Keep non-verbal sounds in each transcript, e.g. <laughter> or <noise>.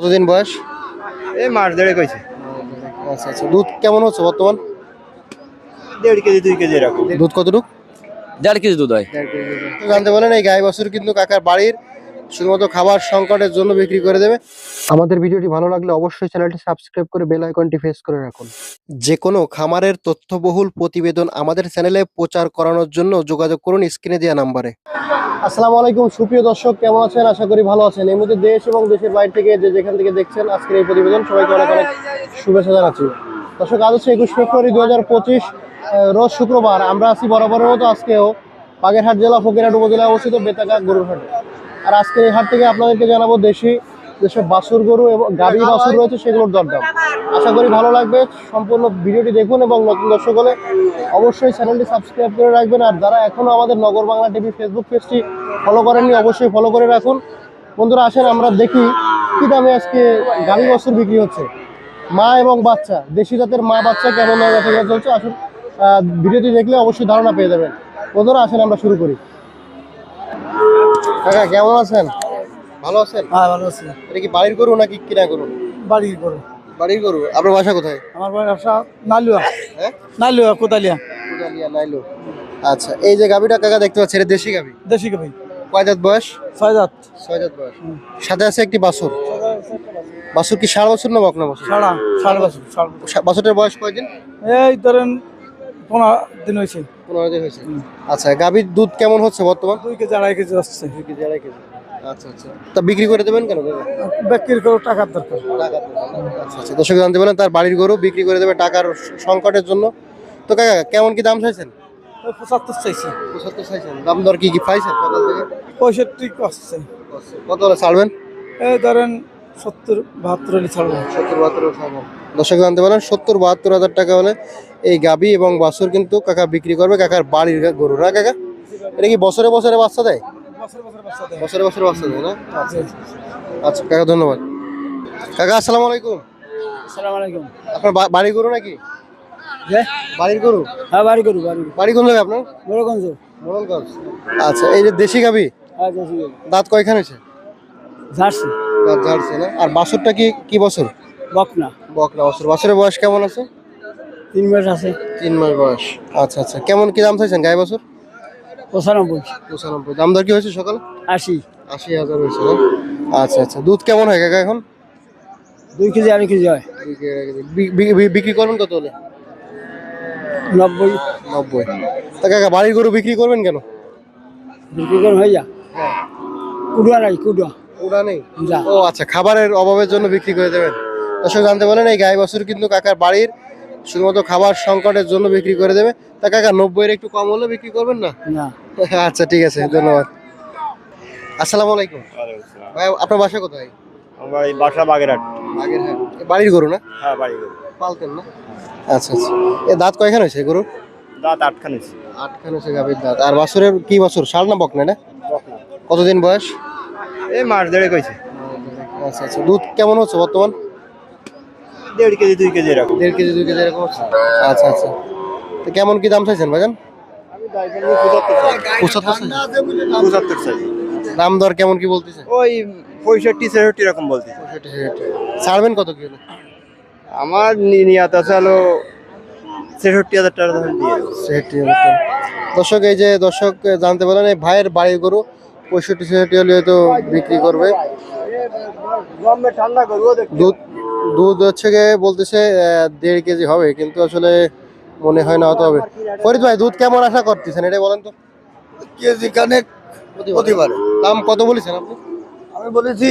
কতদিন বয়স? এই মাস দেড়ে কইছে আচ্ছা আচ্ছা। দুধ কেমন হচ্ছে বর্তমান? দেড় কেজি দুই কেজি এরকম। দুধ কতটুকু? দেড় কেজি দুধ হয়। তো জানতে পারেন এই গাই বাছুর কিন্তু কাকার বাড়ির শুধুমাত্র খাবার সংকটের জন্য বিক্রি করে দেবে। আমাদের ভিডিওটি ভালো লাগলে অবশ্যই চ্যানেলটি সাবস্ক্রাইব করে বেল আইকনটি প্রেস করে রাখুন। যে কোনো খামারের তথ্যবহুল প্রতিবেদন আমাদের চ্যানেলে প্রচার করানোর জন্য যোগাযোগ করুন স্ক্রিনে দেওয়া নাম্বারে। আসসালামু আলাইকুম, সুপ্রিয় দর্শক, কেমন আছেন? আশা করি ভালো আছেন। এই মধ্যে দেশ এবং দেশের বাইরে থেকে যে যেখান থেকে দেখছেন আজকের এই প্রতিবেদন, সবাইকে অনেক অনেক শুভেচ্ছা জানাচ্ছি। দর্শক, আজ হচ্ছে একুশ ফেব্রুয়ারি দু হাজার পঁচিশ রোজ শুক্রবার। আমরা আছি বরাবরের মতো আজকেও বাগেরহাট জেলা, ফকিরহাট উপজেলায় অবস্থিত বেতাকা গরুর হাটে। আর আজকের এই হাট থেকে আপনাদেরকে জানাব দেশি যেসব বাছুর গরু এবং গাভী বাছুর রয়েছে সেগুলোর দরদাম আশা করি ভালো লাগবে। সম্পূর্ণ ভিডিওটি দেখুন এবং নতুন দর্শক হলে অবশ্যই চ্যানেলটি সাবস্ক্রাইব করে রাখবেন। আর যারা এখনও আমাদের নগর বাংলা টিভি ফেসবুক পেজটি ফলো করেননি অবশ্যই ফলো করে রাখুন। বন্ধুরা আসেন আমরা দেখি কি দামে আজকে গাভী বাছুর বিক্রি হচ্ছে। মা এবং বাচ্চা দেশি জাতের মা বাচ্চা কেমন চলছে আসুন ভিডিওটি দেখলে অবশ্যই ধারণা পেয়ে যাবেন। বন্ধুরা আসেন আমরা শুরু করি। কাকা কেমন আছেন? ভালো আছেন? হ্যাঁ ভালো আছি। এটা কি বাড়ির গরু নাকি কিনা গরু? বাড়ি করো বাড়ির গরু। আপনার বাসা কোথায়? আমার ব্যবসা নালুয়া হ্যাঁ? নালুয়া কোদালিয়া। কোদালিয়া, নাইলো আচ্ছা এই যে গাবিটা কাকা দেখতে পাচ্ছি এটা দেশি গাবি দেশি কবি কয় জাত বয়স? ছয় জাত। ছয় জাত বয়স। সাথে আছে একটি বাছুর। বাছুর কি সাড়ে বছর না বকনা বছর? সাড়া সাড়ে বছর সাড়ে বছর। বাছুরটার বয়স কয়দিন? এই ধরেন পনেরো দিন হয়েছে। পনেরো দিন হয়েছে। আচ্ছা গাভীর দুধ কেমন হচ্ছে বর্তমান? দুই কেজি আড়াই কেজি আসছে। দুই কেজি আড়াই কেজি। আচ্ছা আচ্ছা। তা বিক্রি করে দেবেন কেন? কাকা? বিক্রি করে টাকার দরকার। আচ্ছা আচ্ছা। দর্শক জানতে পারেন তার বাড়ির গরু বিক্রি করে দেবে টাকার সংকটের জন্য। তো কাকা কেমন কি দাম চাইছেন? ওই পঁচাত্তর চাইছে। পঁচাত্তর চাইছেন। দাম দর কি কি পাইছেন? পঁয়ষট্টি আসছে কত হলে ছাড়বেন? এই ধরেন সত্তর বাহাত্তর হলে ছাড়বো। সত্তর বাহাত্তর ছাড়বেন দর্শক জানতে পারেন সত্তর বাহাত্তর হাজার টাকা হলে এই গাবি এবং বাছুর কিন্তু কাকা বিক্রি করবে কাকার বাড়ির গরু। না কাকা? এটা কি বছরে বছরে বাচ্চা দেয়? বছর বছর বাচ্চা দেয়। না? আচ্ছা কাকা ধন্যবাদ। কাকা আসসালামু আলাইকুম। আসসালামু আলাইকুম। আপনার বা- বাড়ির গরু নাকি? বাড়ির গরু? হ্যাঁ বাড়ি করু বাড়ি বাড়ি কোন জায়গায় আপনার? বড়গঞ্জ মোড়লগঞ্জ আচ্ছা এই যে দেশি গাবি হ্যাঁ দেশি দাঁত কয়খান হয়েছে? ঝাড়ছি। দাঁত ঝাড়ছে না? আর বাছুরটা কি কি বছর? বকনা। বকনা বছর। বছরের বয়স কেমন আছে? তিন মাস আছে। তিন মাস বয়স। আচ্ছা আচ্ছা। কেমন কি দাম চাইছেন গায়ে বছর? পঁচানব্বই। পঁচানব্বই। দাম দর কি হয়েছে সকালে? আশি। আশি হাজার হয়েছে আচ্ছা আচ্ছা। দুধ কেমন হয় কাকা এখন? দুই কেজি আড়াই কেজি হয়। বিক্রি করবেন কত হলে? নব্বই। নব্বই। তা কাকা বাড়ির গরু বিক্রি করবেন কেন? বিক্রি করে হয়ে। যা কুড়ুয়া নাই কুড়ুয়া। নেই? ও আচ্ছা খাবারের অভাবের জন্য বিক্রি করে দেবেন। দর্শক জানতে বলেন এই গাই বাছুর কিন্তু কাকার বাড়ির শুধুমাত্র খাবার সংকটের জন্য বিক্রি করে দেবে। তা কাকা নব্বইয়ের একটু কম হলে বিক্রি করবেন না? না। <laughs> আচ্ছা ঠিক আছে ধন্যবাদ। আসসালামু আলাইকুম। ভাই আপনার বাসা কোথায়? আমার এই বাসা বাগেরহাট। আগের হ্যাঁ বাড়ির গরু না? হ্যাঁ বাড়ি পালতেন না? আচ্ছা আচ্ছা। এ দাঁত কয়খান হয়েছে গরু দাঁত আটখানে আটখান হয়েছে গাভীর দাঁত। আর বাছুরের কি বছর? সার না বকনা না? কতদিন বয়স? এই মাস দেড়ে কইছে আচ্ছা আচ্ছা। দুধ কেমন হচ্ছে বর্তমান? দেড় কেজি দুই কেজি এরকম। দেড় কেজি দুই কেজি এরকম আচ্ছা আচ্ছা। তো কেমন কি দাম চাইছেন ভাইজান? পঁচাত্তর চাই। দাম দর কেমন কি বলতেছে? ওই পঁয়ষট্টি ছেষট্টি এরকম বলছি পঁয়ষট্টি, ছেষট্টি। ছাড়বেন কত কি? আমার নিয়াত আছে হলো ছেষট্টি হাজার টাকা দিয়ে। ছেষট্টি হাজার টাকা। দর্শক এই যে দর্শক জানতে পারলেন এই ভাইয়ের বাড়ির গরু পঁয়ষট্টি ছেষট্টি হলে তো বিক্রি করব। দুধ দুধ হচ্ছে গিয়ে বলতেছে দেড় কেজি হবে কিন্তু আসলে মনে হয় না হতে হবে। ফরিদ ভাই দুধ কেমন আশা করতেছেন? এটা বলেন তো। কেজি কানেক হতে পারে। দাম কত বলেছেন আপনি? আমি বলেছি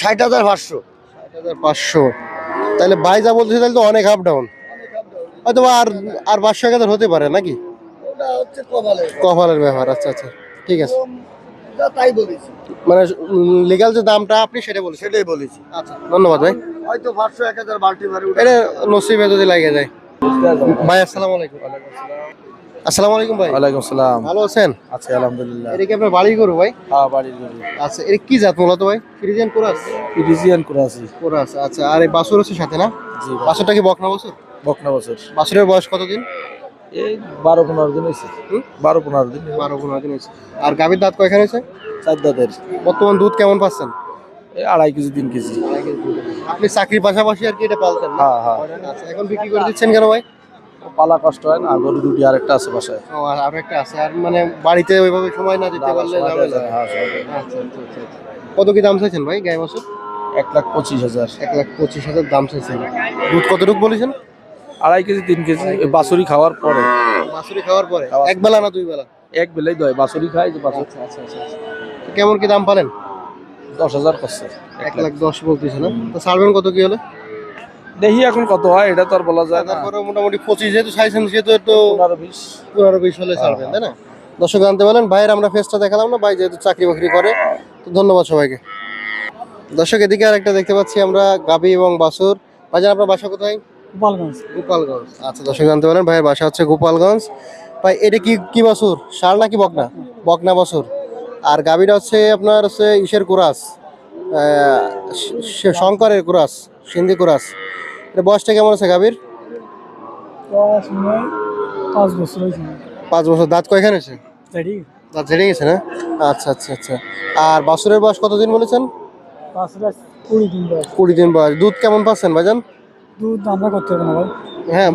ষাট হাজার পাঁচশো। ষাট হাজার পাঁচশো। তাহলে ভাই যা বলতেছে তাহলে তো অনেক আপ ডাউন হয়তো আর আর পাঁচশো এক হাজার হতে পারে নাকি? কপালের ব্যাপার। আচ্ছা আচ্ছা ঠিক আছে। তাই বলেছি। মানে লিগাল যে দামটা আপনি সেটা বলছেন। সেটাই বলেছি। আচ্ছা ধন্যবাদ ভাই। হয়তো পাঁচশো এক হাজার বাল্টি মারি এটা নসিবে যদি লাগে যায় ভাই আসসালামু আলাইকুম। আসসালামু আলাইকুম ভাই। ওয়ালাইকুম সালাম ভালো আছেন? আছি আলহামদুলিল্লাহ। এটা কি আপনার বাড়ির গরু ভাই? হ্যাঁ বাড়ির গরু। আচ্ছা এটা কি জাত মূলত ভাই? Friesian chorus? রিজিয়ান করে আছি কোরাস আচ্ছা আর এই বাছুর হচ্ছে সাথে না? জি বাছুরটা কি বকনা বাছুর? বকনা বছর। বাছুরের বয়স কতদিন? এই বারো পনেরো দিন হয়েছে। হুম? বারো পনেরো দিন। বারো পনেরো দিন হয়েছে। আর গাভীর দাঁত কয়খান হয়েছে? চার দাঁতের। বর্তমান দুধ কেমন পাচ্ছেন? এই আড়াই কেজি তিন কেজি। আপনি চাকরির পাশাপাশি আর কি এটা পালতেন হ্যাঁ হ্যাঁ। আচ্ছা এখন বিক্রি করে দিচ্ছেন কেন ভাই? পালা কষ্ট হয় না গরু দুটি আরেকটা আছে বাসায়। ও আর আরও একটা আছে। আর মানে বাড়িতে ওইভাবে সময় না দিতে পারলে হ্যাঁ। আচ্ছা আচ্ছা আচ্ছা। কত কি দাম চাইছেন ভাই গায়ে বছর? এক লাখ পঁচিশ হাজার। এক লাখ পঁচিশ হাজার দাম চাইছেন। দুধ কতটুকু বলেছেন? আড়াই কেজি তিন কেজি বাছুরি খাওয়ার পরে। বাছুরি খাওয়ার পরে? এক বেলা না দুই বেলা? এক বেলাই দয় বাছুরি খাই যে আচ্ছা আচ্ছা আচ্ছা আচ্ছা। কেমন কি দাম পালেন? দশ হাজার করছে। এক লাখ দশ বলতেছে না? তো ছাড়বেন কত কি হলে? দেখি এখন কত হয় এটা তো আর বলা যায় না। তারপরে মোটামুটি পঁচিশ যেহেতু চাইছেন সেহেতু একটু পনেরো বিশ। পনেরো বিশ হলে ছাড়বেন তাই না? দর্শক জানতে পারলেন ভাইয়ের আমরা ফেসটা দেখালাম না ভাই যেহেতু চাকরি বাকরি করে তো ধন্যবাদ সবাইকে। দর্শক এদিকে আর একটা দেখতে পাচ্ছি আমরা গাবি এবং বাসুর। ভাইজান আপনার বাসা কোথায়? গোপালগঞ্জ। গোপালগঞ্জ। আচ্ছা দর্শক জানতে পারেন ভাইয়ের বাসা হচ্ছে গোপালগঞ্জ। ভাই এটা কি কি বাসুর? ষাঁড় নাকি বকনা? বকনা বাসুর। আর গাবিটা হচ্ছে আপনার হচ্ছে ইসের কুরাস শঙ্করের কুরাস সিন্ধি কুরাস। এটা বয়সটা কেমন আছে হয় পাঁচ বছর পাঁচ বছর দাঁত কয়খানে আছে দাঁত ঝেড়ে গেছে না? আচ্ছা আচ্ছা আচ্ছা। আর বাসুরের বয়স কতদিন বলেছেন? কুড়ি দিন বয়স। কুড়ি দিন বয়স। দুধ কেমন পাচ্ছেন ভাইজান? দুধ আমরা করতে হবে না ভাই। হ্যাঁ।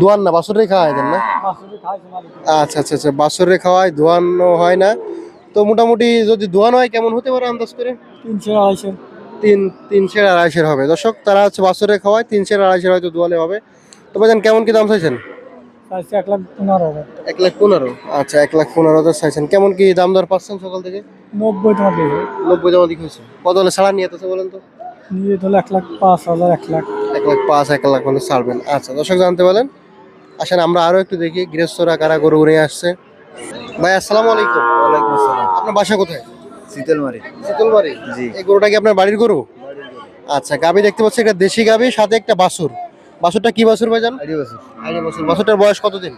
দোয়ান না বাসুরেই খাওয়া না? বাছুরে আচ্ছা আচ্ছা আচ্ছা বাসুরে খাওয়ায় দোয়ানো হয় না। তো মোটামুটি যদি দোয়ান হয় কেমন হতে পারে আন্দাজ করে? তিনশো আড়াইশো। তিন তিনশের আড়াইশের হবে। দর্শক তারা হচ্ছে বাসুরে খাওয়ায় তিনশের আড়াইশের হয়তো দোয়ালে হবে। তো ভাইজান কেমন কি দাম চাইছেন? এক লাখ পনেরো এক লাখ পনেরো? আচ্ছা এক লাখ পনেরো হাজার চাইছেন। কেমন কি দাম দর পাচ্ছেন সকাল থেকে? নব্বই দেবে নব্বই জমা দিক হয়েছে। কত হলে ছাড়া নিয়ে বলেন তো? নিয়ে তাহলে এক লাখ পাঁচ হাজার এক লাখ। এক লাখ পাঁচ এক লাখ হলে ছাড়বেন। আচ্ছা দর্শক জানতে বলেন আসেন আমরা আরও একটু দেখি গৃহস্থরা কারা গরু নিয়ে আসছে। ভাই আসসালামু আলাইকুম। ওয়ালাইকুম আসসালাম। আপনার বাসা কোথায়? শীতলমারি। জি। এই গরুটা কি আপনার বাড়ির গরু? আচ্ছা গাবি দেখতে পাচ্ছি একটা দেশি গাবি সাথে একটা বাছুর। বাছুরটা কি বাছুর ভাই জান বছর। বাছুরটার বয়স কতদিন?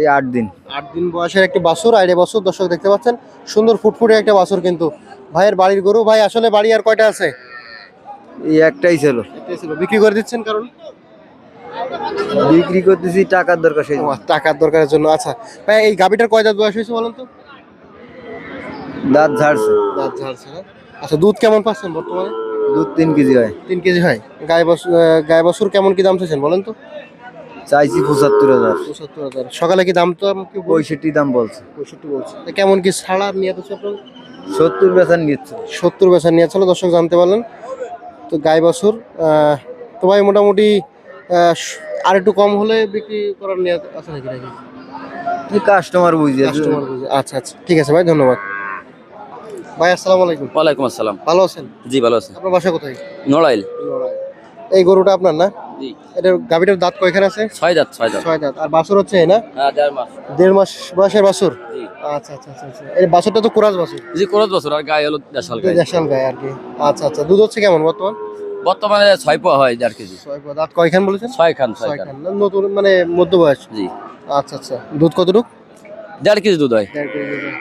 এই আট দিন। আট দিন বয়সের একটি বাছুর আইডে বাছুর। দর্শক দেখতে পাচ্ছেন সুন্দর ফুটফুটে একটা বাছুর কিন্তু। ভাইয়ের বাড়ির গরু ভাই আসলে বাড়ি আর কয়টা আছে? এই একটাই ছিল। একটাই ছিল। বিক্রি করে দিচ্ছেন কারণ? বিক্রি করতেছি টাকার দরকার সেই টাকার দরকারের জন্য। আচ্ছা ভাই এই গাবিটার কয় দাঁত বয়স হয়েছে বলুন তো? দাঁত ঝাড়ছে। দাঁত ঝাড়ছে আচ্ছা দুধ কেমন পাচ্ছেন বর্তমানে? দুধ তিন কেজি হয়। তিন কেজি হয়। গায়ে বছর গায়ে বছর কেমন কি দাম চাইছেন বলেন তো? চাইছি পঁচাত্তর হাজার। পঁচাত্তর হাজার। সকালে কি দাম তো কি বলছি? পঁয়ষট্টি দাম বলছে। পঁয়ষট্টি বলছে। কেমন কি ছাড়া নিয়ে তো সত্তর বেচার নিচ্ছে। সত্তর বেচা নিয়ে চলো দর্শক জানতে পারলেন। তো গাই বছর তো ভাই মোটামুটি আর একটু কম হলে বিক্রি করার নিয়ে আছে নাকি নাকি? কাস্টমার বুঝি কাস্টমার বুঝি আচ্ছা আচ্ছা ঠিক আছে ভাই ধন্যবাদ। ভাই আসসালামু আলাইকুম। ওয়ালাইকুম আসসালাম। ভালো আছেন? জি ভালো আছেন আপনার বাসা কোথায়? নড়াইল। নড়াইল। এই গরুটা আপনার না? জি। এটার গাভিটার দাঁত কয়খানে আছে? ছয় দাঁত ছয় দাঁত। ছয় দাঁত। আর বাছুর হচ্ছে না? হ্যাঁ দেড় মাস। দেড় মাস বয়সের বাছুর? জি। আচ্ছা আচ্ছা আচ্ছা এই বাছুরটা তো কুরাজ বাছুর। জি করত বছর আর গায়ে হলো গায়ে। দেশাল গায়ে আর কি। আচ্ছা আচ্ছা। দুধ হচ্ছে কেমন বর্তমান? বর্তমানে ছয় হয় দেড় কেজি। ছয় পা- দাঁত কয়খান বলেছেন? ছয় খান ছয় নতুন মানে মধ্য বয়স জি। আচ্ছা আচ্ছা। দুধ কতটুক? দেড় কেজি দুধ হয়।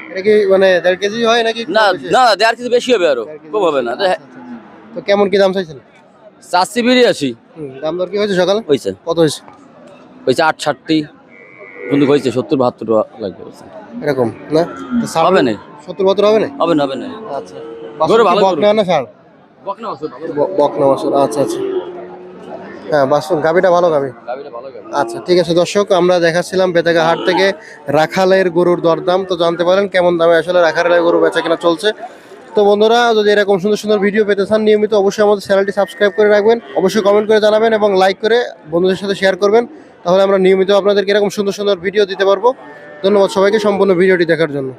এটা কি মানে দেড় কেজি হয় নাকি না না দেড় কেজি বেশি হবে আরও। কম হবে না। তো কেমন কি দাম চাইছেন? চারশি বিরিয়াশি দাম দর কি হয়েছে সকালে? হয়েছে। কত হয়েছে? হয়েছে আট ষাটটি। কিন্তু হয়েছে সত্তর বাহাত্তর টাকা লাগবে এরকম না? হবে না। সত্তর বছর হবে না? হবে না হবে না। আচ্ছা। ভালো বকনা না ষাড় বকনা বছর বকনা বছর আচ্ছা আচ্ছা। হ্যাঁ বাসন গাবিটা ভালো গাবি আচ্ছা ঠিক আছে দর্শক আমরা দেখাচ্ছিলাম বেতাগা হাট থেকে রাখালের গরুর দরদাম। তো জানতে পারেন কেমন দামে আসলে রাখালের গরু বেচা কেনা চলছে। তো বন্ধুরা, যদি এরকম সুন্দর সুন্দর ভিডিও পেতে চান নিয়মিত, অবশ্যই আমাদের চ্যানেলটি সাবস্ক্রাইব করে রাখবেন। অবশ্যই কমেন্ট করে জানাবেন এবং লাইক করে বন্ধুদের সাথে শেয়ার করবেন। তাহলে আমরা নিয়মিত আপনাদেরকে এরকম সুন্দর সুন্দর ভিডিও দিতে পারব। ধন্যবাদ সবাইকে সম্পূর্ণ ভিডিওটি দেখার জন্য।